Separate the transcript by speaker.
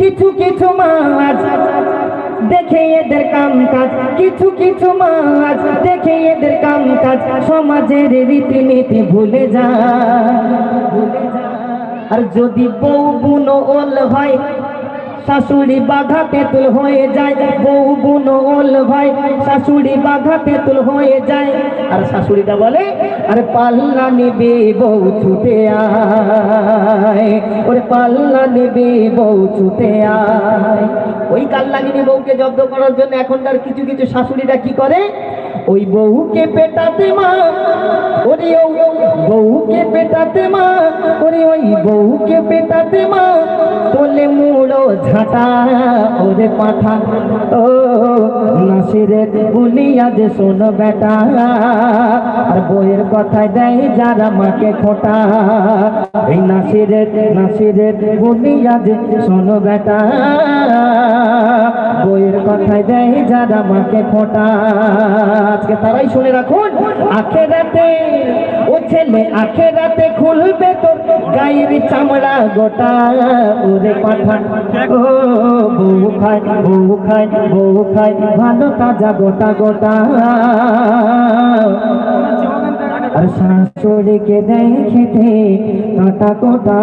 Speaker 1: কিছু কিছু মাছ দেখে এদের কাম কাজ কিছু কিছু মাছ দেখে এদের কাম কাজ সমাজের রীতিনীতি ভুলে যা আর যদি বউ বুনো ওল হয়, শাশুড়ি বাঘা তেঁতুল হয়ে যায়। বউ বুনো ওল ভাই শাশুড়ি বাঘা তেঁতুল হয়ে যায়। আর শাশুড়িটা বলে আরে পাল্লা নেবে বউ ছুটে আয়। ওরে পাল্লা নেবে বউ ছুটে আয়। ওই কাল লাগিনি বউকে জব্দ করার জন্য এখনকার কিছু কিছু শাশুড়িরা কি করে? ওই বউকে পেটাতে মা, ওরে ও বউকে পেটাতে মা, ওরে ওই বউকে পেটাতে মা, তোলে মুড়ো ঝাঁটা, ওরে পাঠা। ও নাসিরে যে শোন বেটা। আর বইয়ের কথায় দেয় যারা মাকে খোটা। এই নাসিরে নাসিরে বলিয়া যে শোন বেটা। বইয়ের কথায় দেয় যারা মাকে খোটা। আজকে তারাই শুনে রাখুন, আখেরাতে ও ছেলে আখেরাতে খুলবে তোর গায়ের চামড়া গোটা। ওরে পাঠান ও বউ খায় বউ খায় বউ খায়, ভালো তাজা গোটা গোটা। শাশুড়িকে দেয় খেতে কাটা কোটা